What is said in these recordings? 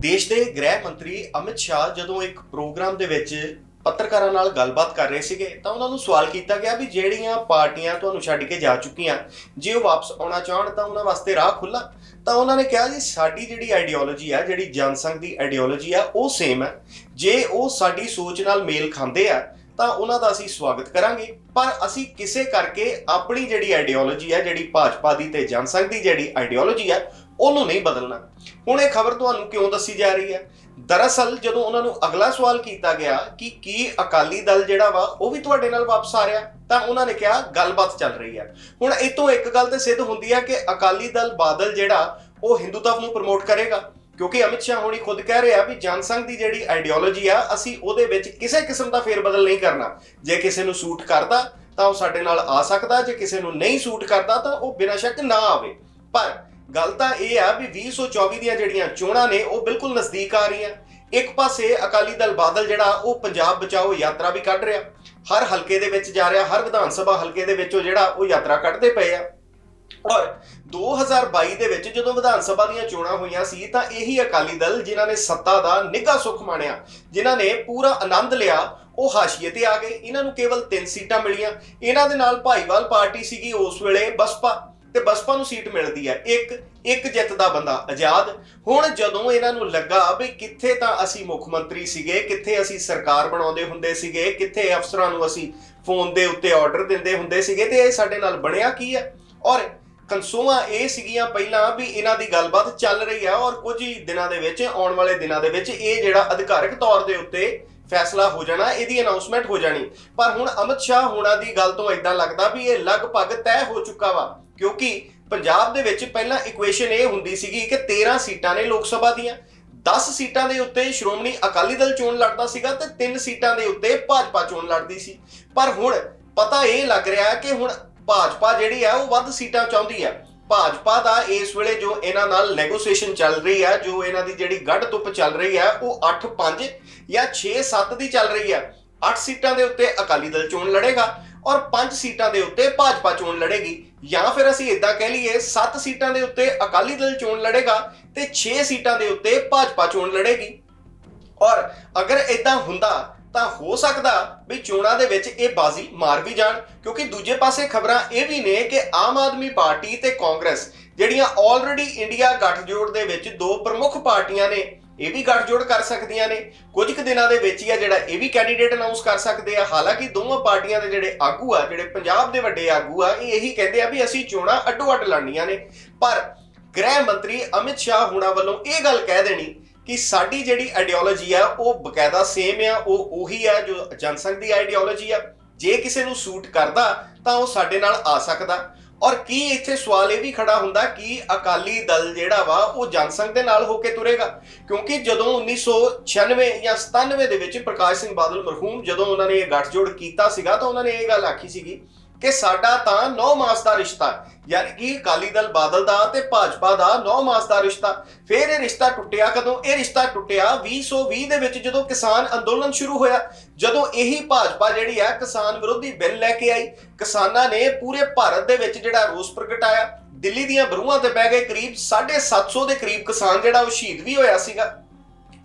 ਦੇਸ਼ ਦੇ ਗ੍ਰਹਿ ਮੰਤਰੀ ਅਮਿਤ ਸ਼ਾਹ ਜਦੋਂ ਇੱਕ ਪ੍ਰੋਗਰਾਮ ਦੇ ਵਿੱਚ ਪੱਤਰਕਾਰਾਂ ਨਾਲ ਗੱਲਬਾਤ ਕਰ ਰਹੇ ਸੀਗੇ, ਤਾਂ ਉਹਨਾਂ ਨੂੰ ਸਵਾਲ ਕੀਤਾ ਗਿਆ ਵੀ ਜਿਹੜੀਆਂ ਪਾਰਟੀਆਂ ਤੁਹਾਨੂੰ ਛੱਡ ਕੇ ਜਾ ਚੁੱਕੀਆਂ, ਜੇ ਉਹ ਵਾਪਸ ਆਉਣਾ ਚਾਹਣ ਤਾਂ ਉਹਨਾਂ ਵਾਸਤੇ ਰਾਹ ਖੁੱਲਾ ਤਾਂ ਉਹਨਾਂ ਨੇ ਕਿਹਾ ਜੀ, ਸਾਡੀ ਜਿਹੜੀ ਆਈਡੀਓਲੋਜੀ ਆ, ਜਿਹੜੀ ਜਨਸੰਘ ਦੀ ਆਈਡੀਓਲੋਜੀ ਆ, ਉਹ ਸੇਮ ਹੈ ਜੇ ਉਹ ਸਾਡੀ ਸੋਚ ਨਾਲ ਮੇਲ ਖਾਂਦੇ ਆ, ਤਾਂ ਉਹਨਾਂ ਦਾ ਅਸੀਂ ਸਵਾਗਤ ਕਰਾਂਗੇ। ਪਰ ਅਸੀਂ ਕਿਸੇ ਕਰਕੇ ਆਪਣੀ ਜਿਹੜੀ ਆਈਡੀਓਲੋਜੀ ਹੈ ਜਿਹੜੀ ਭਾਜਪਾ ਦੀ ਤੇ ਜਨਸੰਘ ਦੀ ਜਿਹੜੀ ਆਈਡੀਓਲੋਜੀ ਹੈ ਉਹਨੂੰ ਨਹੀਂ ਬਦਲਣਾ। ਹੁਣ ਇਹ ਖਬਰ ਤੁਹਾਨੂੰ ਕਿਉਂ ਦੱਸੀ ਜਾ ਰਹੀ ਹੈ? ਦਰਅਸਲ ਜਦੋਂ ਉਹਨਾਂ ਨੂੰ ਅਗਲਾ ਸਵਾਲ ਕੀਤਾ ਗਿਆ ਕਿ ਕੀ ਅਕਾਲੀ ਦਲ ਜਿਹੜਾ ਵਾ, ਉਹ ਵੀ ਤੁਹਾਡੇ ਨਾਲ ਵਾਪਸ ਆ ਰਿਹਾ, ਤਾਂ ਉਹਨਾਂ ਨੇ ਕਿਹਾ ਗੱਲਬਾਤ ਚੱਲ ਰਹੀ ਹੈ। ਹੁਣ ਇਹ ਤੋਂ ਇੱਕ ਗੱਲ ਤੇ ਸਿੱਧ ਹੁੰਦੀ ਹੈ ਕਿ ਅਕਾਲੀ ਦਲ ਬਾਦਲ ਜਿਹੜਾ, ਉਹ ਹਿੰਦੂਤਵ ਨੂੰ ਪ੍ਰਮੋਟ ਕਰੇਗਾ। ਕਿਉਂਕਿ ਅਮਿਤ ਸ਼ਾਹ ਹੋਣੀ ਖੁਦ ਕਹਿ ਰਿਹਾ ਵੀ ਜਨਸੰਘ ਦੀ ਜਿਹੜੀ ਆਈਡੀਓਲੋਜੀ ਆ, ਅਸੀਂ ਉਹਦੇ ਵਿੱਚ ਕਿਸੇ ਕਿਸਮ ਦਾ ਫੇਰਬਦਲ ਨਹੀਂ ਕਰਨਾ। ਜੇ ਕਿਸੇ ਨੂੰ ਸੂਟ ਕਰਦਾ, ਤਾਂ ਉਹ ਸਾਡੇ ਨਾਲ ਆ ਸਕਦਾ, ਜੇ ਕਿਸੇ ਨੂੰ ਨਹੀਂ ਸੂਟ ਕਰਦਾ, ਤਾਂ ਉਹ ਬਿਨਾਂ ਸ਼ੱਕ ਨਾ ਆਵੇ। ਪਰ ਗੱਲ ਤਾਂ ਇਹ ਆ ਵੀ 2024 ਦੀਆਂ ਜਿਹੜੀਆਂ ਚੋਣਾਂ ਨੇ, ਉਹ ਬਿਲਕੁਲ ਨਜ਼ਦੀਕ ਆ ਰਹੀਆਂ। ਇੱਕ ਪਾਸੇ ਅਕਾਲੀ ਦਲ ਬਾਦਲ ਜਿਹੜਾ, ਉਹ ਪੰਜਾਬ ਬਚਾਓ ਯਾਤਰਾ ਵੀ ਕੱਢ ਰਿਹਾ। ਹਰ ਹਲਕੇ ਦੇ ਵਿੱਚ ਜਾ ਰਿਹਾ, ਹਰ ਵਿਧਾਨ ਸਭਾ ਹਲਕੇ ਦੇ ਵਿੱਚ ਉਹ ਜਿਹੜਾ, ਉਹ ਯਾਤਰਾ ਕੱਢਦੇ ਪਏ ਆ। ਔਰ 2022 ਦੇ ਵਿੱਚ ਜਦੋਂ ਵਿਧਾਨ ਸਭਾ ਦੀਆਂ ਚੋਣਾਂ ਹੋਈਆਂ ਸੀ, ਤਾਂ ਇਹੀ ਅਕਾਲੀ ਦਲ ਜਿਨ੍ਹਾਂ ਨੇ ਸੱਤਾ ਦਾ ਨਿੱਘਾ ਸੁੱਖ ਮਾਣਿਆ, ਜਿਨ੍ਹਾਂ ਨੇ ਪੂਰਾ ਆਨੰਦ ਲਿਆ, ਉਹ ਹਾਸ਼ੀਏ ਤੇ ਆ ਗਏ। ਇਹਨਾਂ ਨੂੰ ਕੇਵਲ 3 ਸੀਟਾਂ ਮਿਲੀਆਂ। ਇਹਨਾਂ ਦੇ ਨਾਲ ਭਾਈਵਾਲ ਪਾਰਟੀ ਸੀਗੀ ਉਸ ਵੇਲੇ ਬਸਪਾ। ਤੇ ਬਸਪਾ ਨੂੰ ਸੀਟ ਮਿਲਦੀ ਹੈ। ਇੱਕ ਇੱਕ ਜਿੱਤ ਦਾ ਬੰਦਾ ਆਜ਼ਾਦ। ਹੁਣ ਜਦੋਂ ਇਹਨਾਂ ਨੂੰ ਲੱਗਾ ਵੀ ਕਿੱਥੇ ਤਾਂ ਅਸੀਂ ਮੁੱਖ ਮੰਤਰੀ ਸੀਗੇ, ਕਿੱਥੇ ਅਸੀਂ ਸਰਕਾਰ ਬਣਾਉਂਦੇ ਹੁੰਦੇ ਸੀਗੇ, ਕਿੱਥੇ ਅਫਸਰਾਂ ਨੂੰ ਅਸੀਂ ਫੋਨ ਦੇ ਉੱਤੇ ਆਰਡਰ ਦਿੰਦੇ ਹੁੰਦੇ ਸੀਗੇ ਤੇ ਇਹ ਸਾਡੇ ਨਾਲ ਬਣਿਆ ਕੀ ਹੈ? ਔਰ ਕਨਸੂਆਂ ਇਹ ਸੀਗੀਆਂ ਪਹਿਲਾਂ ਵੀ ਇਹਨਾਂ ਦੀ ਗੱਲਬਾਤ ਚੱਲ ਰਹੀ ਹੈ ਔਰ ਕੁਝ ਹੀ ਦਿਨਾਂ ਦੇ ਵਿੱਚ, ਆਉਣ ਵਾਲੇ ਦਿਨਾਂ ਦੇ ਵਿੱਚ ਇਹ ਜਿਹੜਾ ਅਧਿਕਾਰਕ ਤੌਰ ਦੇ ਉੱਤੇ ਫੈਸਲਾ ਹੋ ਜਾਣਾ, ਇਹਦੀ ਅਨਾਉਂਸਮੈਂਟ ਹੋ ਜਾਣੀ। ਪਰ ਹੁਣ ਅਮਿਤ ਸ਼ਾਹ ਹੋਣਾ ਦੀ ਗੱਲ ਤੋਂ ਇਦਾਂ ਲੱਗਦਾ ਵੀ ਇਹ ਲਗਭਗ ਤੈਅ ਹੋ ਚੁੱਕਾ ਵਾ। ਕਿਉਂਕਿ ਪੰਜਾਬ ਦੇ ਵਿੱਚ ਪਹਿਲਾਂ ਇਕੁਏਸ਼ਨ ਇਹ ਹੁੰਦੀ ਸੀਗੀ ਕਿ 13 ਸੀਟਾਂ ਨੇ ਲੋਕ ਸਭਾ ਦੀਆਂ। 10 ਸੀਟਾਂ ਦੇ ਉੱਤੇ ਸ਼੍ਰੋਮਣੀ ਅਕਾਲੀ ਦਲ ਚੋਣ ਲੜਦਾ ਸੀਗਾ ਤੇ 3 ਸੀਟਾਂ ਦੇ ਉੱਤੇ ਭਾਜਪਾ ਚੋਣ ਲੜਦੀ ਸੀ। ਪਰ ਹੁਣ ਪਤਾ ਇਹ ਲੱਗ ਰਿਹਾ ਕਿ ਹੁਣ ਭਾਜਪਾ ਜਿਹੜੀ ਆ, ਉਹ ਵੱਧ ਸੀਟਾਂ ਚਾਹੁੰਦੀ ਆ। ਭਾਜਪਾ ਦਾ ਇਸ ਵੇਲੇ ਜੋ ਇਹਨਾਂ ਨਾਲ ਨੈਗੋਸੀਏਸ਼ਨ ਚੱਲ ਰਹੀ ਹੈ ਜੋ ਇਹਨਾਂ ਦੀ ਜਿਹੜੀ ਗੱਡ ਤੁੱਪ ਚੱਲ ਰਹੀ ਹੈ ਉਹ 8-5 ਜਾਂ 6-7 ਦੀ ਚੱਲ ਰਹੀ ਹੈ 8 ਸੀਟਾਂ ਦੇ ਉੱਤੇ ਅਕਾਲੀ ਦਲ ਚੋਣ ਲੜੇਗਾ ਔਰ 5 ਸੀਟਾਂ ਦੇ ਉੱਤੇ ਭਾਜਪਾ ਚੋਣ ਲੜੇਗੀ। ਜਾਂ ਫਿਰ ਅਸੀਂ ਇਦਾਂ ਕਹਿ ਲਈਏ 7 ਸੀਟਾਂ ਦੇ ਉੱਤੇ ਅਕਾਲੀ ਦਲ ਚੋਣ ਲੜੇਗਾ ਤੇ 6 ਸੀਟਾਂ ਦੇ ਉੱਤੇ ਭਾਜਪਾ ਚੋਣ ਲੜੇਗੀ। ਔਰ ਅਗਰ ਇਦਾਂ ਹੁੰਦਾ, ਤਾਂ ਹੋ ਸਕਦਾ ਵੀ ਚੋਣਾਂ ਦੇ ਵਿੱਚ ਇਹ ਬਾਜ਼ੀ ਮਾਰ ਵੀ ਜਾਣ, ਕਿਉਂਕਿ ਦੂਜੇ ਪਾਸੇ ਖਬਰਾਂ ਇਹ ਵੀ ਨੇ ਕਿ ਆਮ ਆਦਮੀ ਪਾਰਟੀ ਤੇ ਕਾਂਗਰਸ, ਜਿਹੜੀਆਂ ਆਲਰੇਡੀ ਇੰਡੀਆ ਗੱਠਜੋੜ ਦੇ ਵਿੱਚ ਦੋ ਪ੍ਰਮੁੱਖ ਪਾਰਟੀਆਂ ਨੇ ਇਹ ਵੀ ਗੱਠਜੋੜ ਕਰ ਸਕਦੀਆਂ ਨੇ। ਕੁਝ ਕੁ ਦਿਨਾਂ ਦੇ ਵਿੱਚ ਹੀ ਆ ਜਿਹੜਾ ਇਹ ਵੀ ਕੈਂਡੀਡੇਟ ਅਨਾਉਂਸ ਕਰ ਸਕਦੇ ਆ। ਹਾਲਾਂਕਿ ਦੋਵਾਂ ਪਾਰਟੀਆਂ ਦੇ ਜਿਹੜੇ ਆਗੂ ਆ, ਜਿਹੜੇ ਪੰਜਾਬ ਦੇ ਵੱਡੇ ਆਗੂ ਆ, ਇਹ ਇਹੀ ਕਹਿੰਦੇ ਆ ਵੀ ਅਸੀਂ ਚੋਣਾਂ ਅੱਡੋ-ਅੱਡ ਲੜਨੀਆਂ ਨੇ। ਪਰ ਗ੍ਰਹਿ ਮੰਤਰੀ ਅਮਿਤ ਸ਼ਾਹ ਹੁਣਾਂ ਵੱਲੋਂ ਇਹ ਗੱਲ ਕਹਿ ਦੇਣੀ ਕਿ ਸਾਡੀ ਜਿਹੜੀ ਆਈਡੀਓਲੋਜੀ ਆ, ਉਹ ਬਕਾਇਦਾ ਸੇਮ ਆ, ਉਹ ਉਹੀ ਆ ਜੋ ਜਨਸੰਘ ਦੀ ਆਈਡੀਓਲੋਜੀ ਆ। ਜੇ ਕਿਸੇ ਨੂੰ ਸੂਟ ਕਰਦਾ, ਤਾਂ ਉਹ ਸਾਡੇ ਨਾਲ ਆ ਸਕਦਾ। ਔਰ ਕੀ ਇੱਥੇ ਸਵਾਲ ਇਹ ਵੀ ਖੜਾ ਹੁੰਦਾ ਕਿ ਅਕਾਲੀ ਦਲ ਜਿਹੜਾ ਵਾ, ਉਹ ਜਨਸੰਘ ਦੇ ਨਾਲ ਹੋ ਕੇ ਤੁਰੇਗਾ? ਕਿਉਂਕਿ ਜਦੋਂ 1996 ਜਾਂ 97 ਦੇ ਵਿੱਚ ਪ੍ਰਕਾਸ਼ ਸਿੰਘ ਬਾਦਲ ਮਰਹੂਮ ਜਦੋਂ ਉਹਨਾਂ ਨੇ ਇਹ ਗੱਠਜੋੜ ਕੀਤਾ ਸੀਗਾ, ਤਾਂ ਉਹਨਾਂ ਨੇ ਇਹ ਗੱਲ ਆਖੀ ਸੀਗੀ ਕਿ ਸਾਡਾ ਤਾਂ 9 ਮਾਸ ਦਾ ਰਿਸ਼ਤਾ ਯਾਨੀ ਕਿ ਅਕਾਲੀ ਦਲ ਬਾਦਲ ਦਾ ਤੇ ਭਾਜਪਾ ਦਾ 9 ਮਾਸ ਦਾ ਰਿਸ਼ਤਾ। ਫਿਰ ਇਹ ਰਿਸ਼ਤਾ ਟੁੱਟਿਆ ਕਦੋਂ? ਇਹ ਰਿਸ਼ਤਾ ਟੁੱਟਿਆ 2020 ਦੇ ਵਿੱਚ ਜਦੋਂ ਕਿਸਾਨ ਅੰਦੋਲਨ ਸ਼ੁਰੂ ਹੋਇਆ। ਜਦੋਂ ਇਹੀ ਭਾਜਪਾ ਜਿਹੜੀ ਆ ਕਿਸਾਨ ਵਿਰੋਧੀ ਬਿੱਲ ਲੈ ਕੇ ਆਈ। ਕਿਸਾਨਾਂ ਨੇ ਪੂਰੇ ਭਾਰਤ ਦੇ ਵਿੱਚ ਜਿਹੜਾ ਰੋਸ ਪ੍ਰਗਟਾਇਆ ਦਿੱਲੀ ਦੀਆਂ ਬਰੂਹਾਂ ਤੇ ਬਹਿ ਗਏ ਕਰੀਬ 750 ਦੇ ਕਰੀਬ ਕਿਸਾਨ ਜਿਹੜਾ ਉਹ ਸ਼ਹੀਦ ਵੀ ਹੋਇਆ ਸੀਗਾ।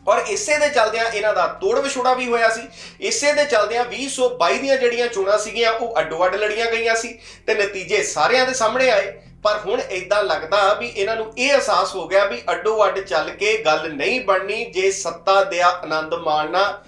ਔਰ ਇਸੇ ਦੇ ਚਲਦਿਆਂ ਇਹਨਾਂ ਦਾ ਤੋੜ ਵਿਛੋੜਾ ਵੀ ਹੋਇਆ ਸੀ। ਇਸੇ ਦੇ ਚੱਲਦਿਆਂ 2022 ਦੀਆਂ ਜਿਹੜੀਆਂ ਚੋਣਾਂ ਸੀਗੀਆਂ, ਉਹ ਅੱਡੋ-ਅੱਡ ਲੜੀਆਂ ਗਈਆਂ ਸੀ ਤੇ ਨਤੀਜੇ ਸਾਰਿਆਂ ਦੇ ਸਾਹਮਣੇ ਆਏ। ਪਰ ਹੁਣ ਇਦਾਂ ਲੱਗਦਾ ਵੀ ਇਹਨਾਂ ਨੂੰ ਇਹ ਅਹਿਸਾਸ ਹੋ ਗਿਆ ਵੀ ਅੱਡੋ-ਅੱਡ ਚੱਲ ਕੇ ਗੱਲ ਨਹੀਂ ਬਣਨੀ, ਜੇ ਸੱਤਾ ਦੇ ਆਨੰਦ ਮਾਣਨਾ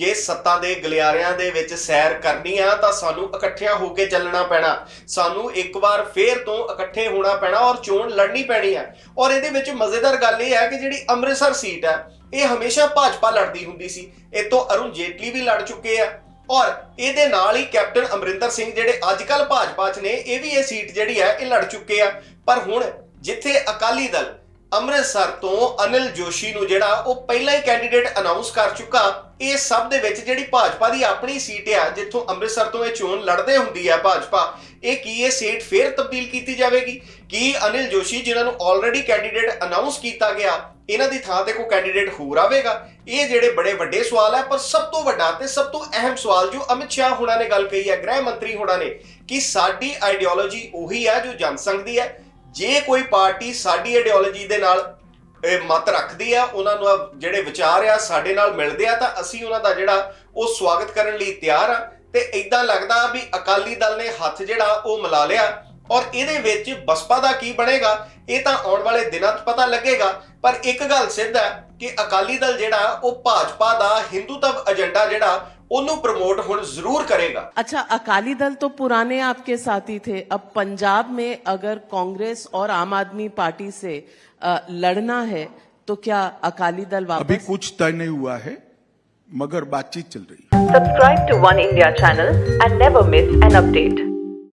ਜੇ ਸੱਤਾ ਦੇ ਗਲਿਆਰਿਆਂ ਦੇ ਵਿੱਚ ਸੈਰ ਕਰਨੀ ਆ, ਤਾਂ ਸਾਨੂੰ ਇਕੱਠਿਆਂ ਹੋ ਕੇ ਚੱਲਣਾ ਪੈਣਾ। ਸਾਨੂੰ ਇੱਕ ਵਾਰ ਫੇਰ ਤੋਂ ਇਕੱਠੇ ਹੋਣਾ ਪੈਣਾ ਔਰ ਚੋਣ ਲੜਨੀ ਪੈਣੀ ਆ। ਔਰ ਇਹਦੇ ਵਿੱਚ ਮਜ਼ੇਦਾਰ ਗੱਲ ਇਹ ਹੈ ਕਿ ਜਿਹੜੀ ਅੰਮ੍ਰਿਤਸਰ ਸੀਟ ਹੈ ਇਹ ਹਮੇਸ਼ਾ ਭਾਜਪਾ ਲੜਦੀ ਹੁੰਦੀ ਸੀ। ਇਹ ਅਰੁਣ ਜੇਟਲੀ ਵੀ ਲੜ ਚੁੱਕੇ ਆ। ਔਰ ਇਹਦੇ ਨਾਲ ਹੀ ਕੈਪਟਨ ਅਮਰਿੰਦਰ ਸਿੰਘ ਜਿਹੜੇ ਅੱਜ ਕੱਲ ਭਾਜਪਾ 'ਚ ਨੇ, ਇਹ ਵੀ ਇਹ ਸੀਟ ਜਿਹੜੀ ਹੈ ਇਹ ਲੜ ਚੁੱਕੇ ਆ। ਪਰ ਹੁਣ ਜਿੱਥੇ ਅਕਾਲੀ ਦਲ ਅੰਮ੍ਰਿਤਸਰ ਤੋਂ ਅਨਿਲ ਜੋਸ਼ੀ ਨੂੰ ਜਿਹੜਾ ਉਹ ਪਹਿਲਾਂ ਹੀ ਕੈਂਡੀਡੇਟ ਅਨਾਉਂਸ ਕਰ ਚੁੱਕਾ, ਇਹ ਸਭ ਦੇ ਵਿੱਚ ਜਿਹੜੀ ਭਾਜਪਾ ਦੀ ਆਪਣੀ ਸੀਟ ਆ, ਜਿੱਥੋਂ ਅੰਮ੍ਰਿਤਸਰ ਤੋਂ ਇਹ ਚੋਣ ਲੜਦੇ ਹੁੰਦੀ ਆ ਭਾਜਪਾ, ਇਹ ਕੀ ਇਹ ਸੀਟ ਫੇਰ ਤਬਦੀਲ ਕੀਤੀ ਜਾਵੇਗੀ? ਕੀ ਅਨਿਲ ਜੋਸ਼ੀ ਜਿਨ੍ਹਾਂ ਨੂੰ ਆਲਰੇਡੀ ਕੈਂਡੀਡੇਟ ਅਨਾਉਂਸ ਕੀਤਾ ਗਿਆ, ਇਹਨਾਂ ਦੀ ਥਾਂ ਤੇ ਕੋਈ ਕੈਂਡੀਡੇਟ ਹੋਰ ਆਵੇਗਾ? ਇਹ ਜਿਹੜੇ ਬੜੇ ਵੱਡੇ ਸਵਾਲ ਹੈ ਪਰ ਸਭ ਤੋਂ ਵੱਡਾ ਤੇ ਸਭ ਤੋਂ ਅਹਿਮ ਸਵਾਲ ਜੋ ਅਮਿਤ ਸ਼ਾਹ ਹੁਣਾਂ ਨੇ ਗੱਲ ਕਹੀ ਹੈ ਗ੍ਰਹਿ ਮੰਤਰੀ ਹੁਣਾਂ ਨੇ, ਕਿ ਸਾਡੀ ਆਈਡੀਓਲੋਜੀ ਉਹੀ ਹੈ ਜੋ ਜਨਸੰਘ ਦੀ ਹੈ ਜੇ ਕੋਈ ਪਾਰਟੀ ਸਾਡੀ ਆਈਡੀਓਲੋਜੀ ਦੇ ਨਾਲ ਇਹ ਮਤ ਰੱਖਦੀ ਆ, ਉਹਨਾਂ ਨੂੰ ਜਿਹੜੇ ਵਿਚਾਰ ਆ ਸਾਡੇ ਨਾਲ ਮਿਲਦੇ ਆ, ਤਾਂ ਅਸੀਂ ਉਹਨਾਂ ਦਾ ਜਿਹੜਾ ਉਹ ਸਵਾਗਤ ਕਰਨ ਲਈ ਤਿਆਰ ਆ। ਤੇ ਇਦਾਂ ਲੱਗਦਾ ਵੀ ਅਕਾਲੀ ਦਲ ਨੇ ਹੱਥ ਜਿਹੜਾ ਉਹ ਮਿਲਾ ਲਿਆ ਔਰ ਇਹਦੇ ਵਿੱਚ ਬਸਪਾ ਦਾ ਕੀ ਬਣੇਗਾ, ਇਹ ਤਾਂ ਆਉਣ ਵਾਲੇ ਦਿਨਾਂ 'ਚ ਪਤਾ ਲੱਗੇਗਾ। ਪਰ ਇੱਕ ਗੱਲ ਸਿੱਧ ਹੈ ਕਿ ਅਕਾਲੀ ਦਲ ਜਿਹੜਾ, ਉਹ ਭਾਜਪਾ ਦਾ ਹਿੰਦੂਤਵ ਏਜੰਡਾ ਜਿਹੜਾ ਉਹਨੂੰ ਪ੍ਰਮੋਟ ਹੁਣ ਜ਼ਰੂਰ ਕਰੇਗਾ अच्छा अकाली दल तो पुराने आपके साथी थे अब पंजाब में अगर कांग्रेस और आम आदमी पार्टी से अ, लड़ना है तो क्या अकाली दल अभी वापस कुछ तय नहीं हुआ है मगर बातचीत चल रही है Subscribe to One India channel and never miss an update.